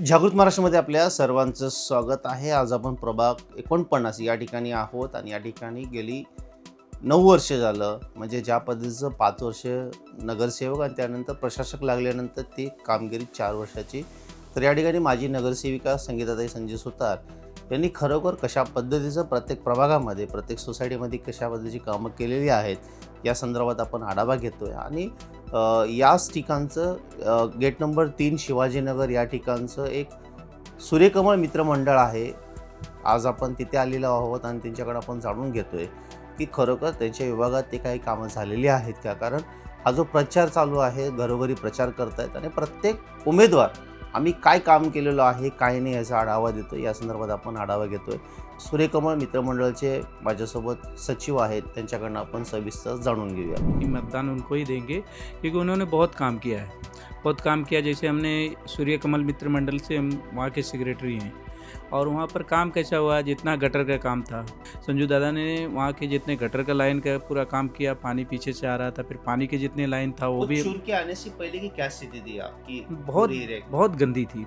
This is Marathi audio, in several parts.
जागृत महाराष्ट्रामध्ये आपल्या सर्वांचं स्वागत आहे. आज आपण प्रभाग एकोणपन्नास या ठिकाणी आहोत आणि या ठिकाणी गेली नऊ वर्ष झालं. म्हणजे ज्या पद्धतीचं पाच वर्ष नगरसेवक आणि त्यानंतर प्रशासक लागल्यानंतर ती कामगिरी चार वर्षाची. तर या ठिकाणी माजी नगरसेविका संगीताताई संजय सुतार यांनी खरोखर कशा पद्धतीचं प्रत्येक प्रभागामध्ये प्रत्येक सोसायटीमध्ये कशा पद्धतीची कामं केलेली आहेत या संदर्भात आपण आढावा घेतो आहे आणि याच ठिकाणचं गेट नंबर तीन शिवाजीनगर या ठिकाणचं एक सूर्यकमळ मित्रमंडळ आहे. आज आपण तिथे आलेलो आहोत आणि त्यांच्याकडे आपण जाणून घेतोय की खरोखर त्यांच्या विभागात ते काही कामं झालेली आहेत का? कारण हा जो प्रचार चालू आहे घरोघरी प्रचार करतायत आणि प्रत्येक उमेदवार आम्ही काय काम केलेलं आहे काय नाही याचा आढावा देतो या संदर्भात आपण आढावा घेतोय. सूर्यकमळ मित्रमंडळाचे माझ्यासोबत सचिव आहेत. त्यांच्याकडनं आपण सविस्तर जाणून घेऊया. मतदान उनको ही देंगे क्योंकि उन्होंने बहुत काम किया है. बहुत काम किया जैसे हमने सूर्यकमल मित्र मंडल से हम वहाँ के सेक्रेटरी हैं। और वहाँ पर काम कैसा हुआ? जितना गटर का काम था। संजू दादा ने वहाँ के जितने गटर का लाइन का पूरा काम किया पानी पीछे से आ रहा था फिर पानी के जितने लाइन था वो भी के आने से पहले की क्या स्थिति थी आपकी? बहुत बहुत गंदी थी।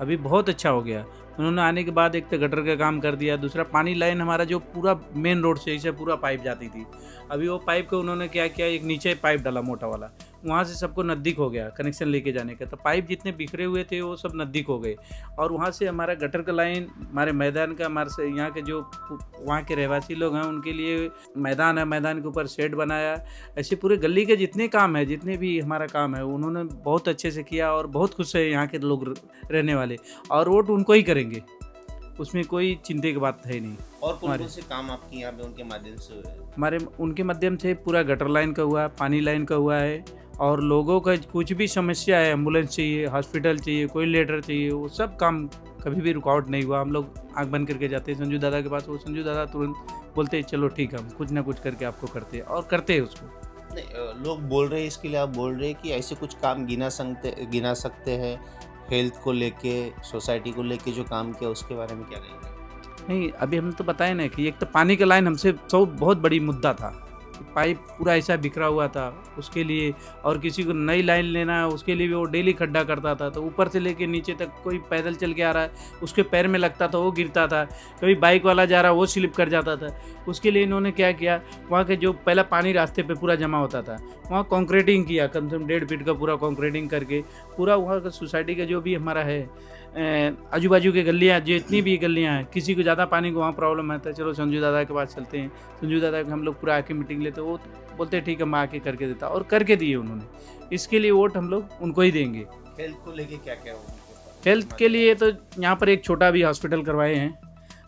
अभी बहुत अच्छा हो गया। उन्होंने आने के बाद एक तो गटर का काम कर दिया, दूसरा पानी लाइन हमारा जो पूरा मेन रोड से इसे पूरा पाइप जाती थी। अभी वो पाइप को उन्होंने क्या किया, एक नीचे पाइप डाला मोटा वाला। वहाँ से सबको नज़दीक हो गया कनेक्शन लेके जाने का। तो पाइप जितने बिखरे हुए थे, वो सब नज़दीक हो गए। और वहाँ से हमारा गटर का लाइन हमारे मैदान का, हमारे यहाँ के जो वहाँ के रहवासी लोग हैं, उनके लिए मैदान है, मैदान के ऊपर शेड बनाया। ऐसे पूरे गली के जितने काम है, जितने भी हमारा काम है, उन्होंने बहुत अच्छे से किया और बहुत खुश है यहाँ के लोग र- रहने वाले और वोट उनको ही करेंगे। उसमें कोई चिंता की बात है नहीं। और कौन से काम आपके यहाँ पे उनके माध्यम से हुए? हमारे उनके माध्यम से पूरा गटर लाइन का हुआ पानी लाइन का हुआ है और लोगों का कुछ भी समस्या है एंबुलेंस चाहिए हॉस्पिटल चाहिए कोई लेटर चाहिए वो सब काम कभी भी रुकावट नहीं हुआ। हम लोग आँख बंद करके जाते हैं संजू दादा के पास वो संजू दादा तुरंत बोलते हैं चलो ठीक है हम कुछ ना कुछ करके आपको करते हैं। और करते हैं उसको। नहीं लोग बोल रहे हैं इसके लिए आप बोल रहे हैं कि ऐसे कुछ काम गिना सकते गिना सकते हैं हेल्थ को लेके सोसाइटी को लेके जो काम किया उसके बारे में क्या कहेंगे? नहीं अभी हम तो बताए ना कि एक तो पानी का लाइन हमसे सौ बहुत बड़ी मुद्दा था। पाइप पूरा ऐसा बिखरा हुआ था, उसके लिए और किसी को नई लाइन लेना है उसके लिए भी वो डेली खड्डा करता था तो ऊपर से लेके नीचे तक कोई पैदल चल के आ रहा है, उसके पैर में लगता था, वो गिरता था, कभी बाइक वाला जा रहा, वो स्लिप कर जाता था। उसके लिए इन्होंने क्या किया, वहाँ के जो पहला पानी रास्ते पर पूरा जमा होता था, वहाँ कॉन्क्रीटिंग किया, कम से कम डेढ़ फीट का पूरा कॉन्क्रीटिंग करके, पूरा वहाँ का सोसाइटी का जो भी हमारा है आजू बाजू के गलियाँ जितनी भी गलियाँ हैं, किसी को ज़्यादा पानी को वहाँ प्रॉब्लम है तो चलो संजू दादा के पास चलते हैं, संजू दादा के हम लोग पूरा आके मीटिंग लेते वो बोलते हैं, ठीक है मैं आके करके देता। और करके दिए उन्होंने। इसके लिए वोट हम लोग उनको ही देंगे। हेल्थ को लेके क्या क्या होगा हेल्थ के लिए तो यहाँ पर एक छोटा भी हॉस्पिटल करवाए हैं।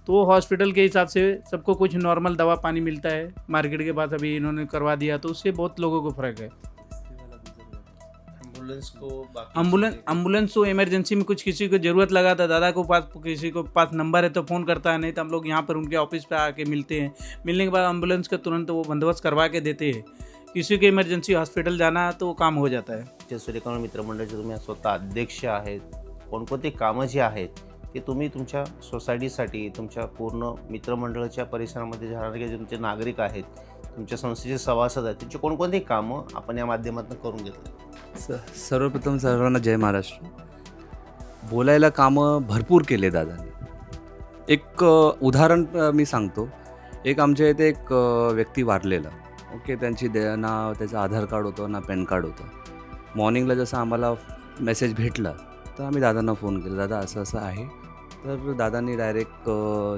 तो वो हॉस्पिटल के हिसाब से सबको कुछ नॉर्मल दवा पानी मिलता है। मार्केट के पास अभी इन्होंने करवा दिया तो उससे बहुत लोगों को फ़र्क है। एम्बुलेंस को एम्बुलेंस एम्बुलेंस तो इमरजेंसी में कुछ किसी को ज़रूरत लगा था दादा को पास किसी को पास नंबर है तो फ़ोन करता है नहीं तो हम लोग यहाँ पर उनके ऑफिस पे आके मिलते हैं। मिलने के बाद एम्बुलेंस का तुरंत वो बंदोबस्त करवा के देते हैं। किसी को इमरजेंसी हॉस्पिटल जाना है तो वो काम हो जाता है। जे सूर्यकमळ मित्रमंडळाचे तुम्ही स्वतः अध्यक्ष आहेत कोणकोणती कामं जी आहेत ते तुम्ही तुमच्या सोसायटीसाठी तुमच्या पूर्ण मित्रमंडळाच्या परिसरामध्ये राहणारे जे तुमचे नागरिक आहेत तुमच्या संस्थेचे सभासद आहेत त्यांची कोणकोणती कामं आपण या माध्यमातून करून घेतली? स सर्वप्रथम सर्वांना जय महाराष्ट्र. बोलायला कामं भरपूर केले दादांनी. एक उदाहरण मी सांगतो. एक आमच्या इथे एक व्यक्ती वारलेला. ओके त्यांची दे ना त्याचं आधार कार्ड होतं ना पॅन कार्ड होतं. मॉर्निंगला जसं आम्हाला मेसेज भेटला तर आम्ही दादांना फोन केला दादा असं असं आहे. तर दादांनी डायरेक्ट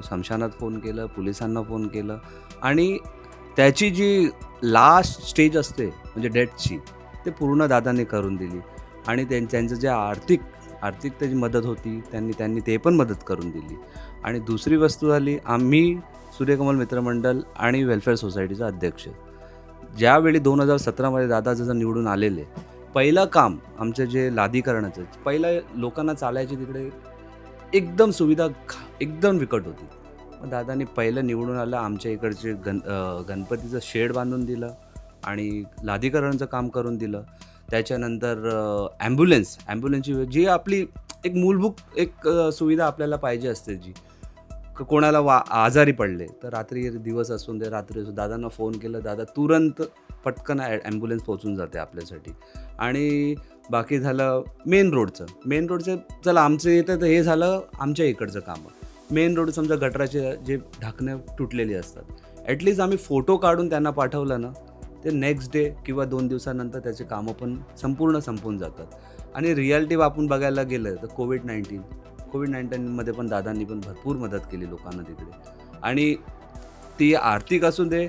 शमशानात फोन केलं पोलिसांना फोन केलं. आणि त्याची जी लास्ट स्टेज असते म्हणजे डेथची ते पूर्ण दादांनी करून दिली. आणि त्यां त्यांचं जे आर्थिक आर्थिक त्याची मदत होती त्यांनी त्यांनी ते पण मदत करून दिली. आणि दुसरी वस्तू झाली आम्ही सूर्यकमल मित्रमंडळ आणि वेलफेअर सोसायटीचा अध्यक्ष. ज्यावेळी दोन हजार सतरामध्ये दादा जसं निवडून आलेले पहिलं काम आमचं जे लादीकरणाचं पहिलं लोकांना चालायची तिकडे एकदम सुविधा एकदम विकट होती. मग दादानी पहिलं निवडून आलं आमच्या इकडचे गण गणपतीचं शेड बांधून दिलं. आणि लादीकरणाचं काम करून दिलं. त्याच्यानंतर ॲम्ब्युलन्स. ॲम्ब्युलन्सची जी आपली एक मूलभूत एक सुविधा आपल्याला पाहिजे असते जी. क- कोणाला वा आजारी पडले तर रात्री दिवस असून दे रात्री असून दादांना फोन केलं दादा तुरंत पटकन ॲ ॲम्ब्युलन्स पोहोचून जाते आपल्यासाठी. आणि बाकी झालं मेन रोडचं. मेन रोडचं चला आमचं येतं तर हे झालं आमच्या इकडचं कामं. मेन रोड समजा गटराचे जे ढाकणं तुटलेली असतात. ॲटलिस्ट आम्ही फोटो काढून त्यांना पाठवलं ना ते नेक्स्ट डे किंवा दोन दिवसानंतर त्याचे कामं पण संपूर्ण संपून जातात. आणि रियालिटी आपण बघायला गेलं तर कोविड नाईन्टीन कोविड नाईन्टीनमध्ये पण दादांनी पण भरपूर मदत केली लोकांना तिकडे. आणि ती आर्थिक असू दे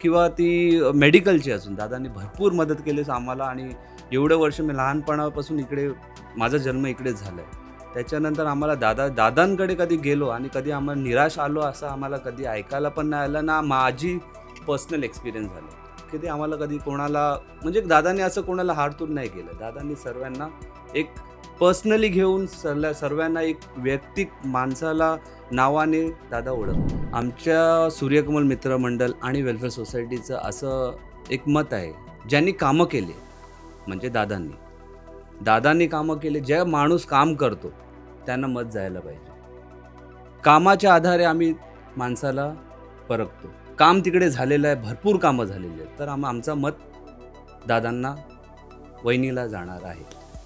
किंवा ती मेडिकलची असून दादांनी भरपूर मदत केली आम्हाला आणि एवढं वर्ष मी लहानपणापासून इकडे माझा जन्म इकडेच झाला आहे त्याच्यानंतर आम्हाला दादा दादांकडे कधी गेलो आणि कधी आम्हाला निराश आलो असं आम्हाला कधी ऐकायला पण नाही आलं ना माझी पर्सनल एक्सपिरियन्स झाला. की ते आम्हाला कधी कोणाला म्हणजे दादाने असं कोणाला हारतून नाही केलं. दादांनी सर्वांना एक पर्सनली घेऊन सर्व सर्वांना एक व्यक्तिक माणसाला नावाने दादा ओळख आमच्या सूर्यकमल मित्रमंडळ आणि वेलफेअर सोसायटीचं असं एक मत आहे ज्यांनी कामं केले म्हणजे दादांनी. दादांनी कामं केले ज्या माणूस काम करतो त्यांना मत जायला पाहिजे. कामाच्या आधारे आम्ही माणसाला परखतो. काम तिकडे झालेलं आहे भरपूर कामं झालेली आहेत. तर आम आमचं मत दादांना वहिनीला जाणार आहे.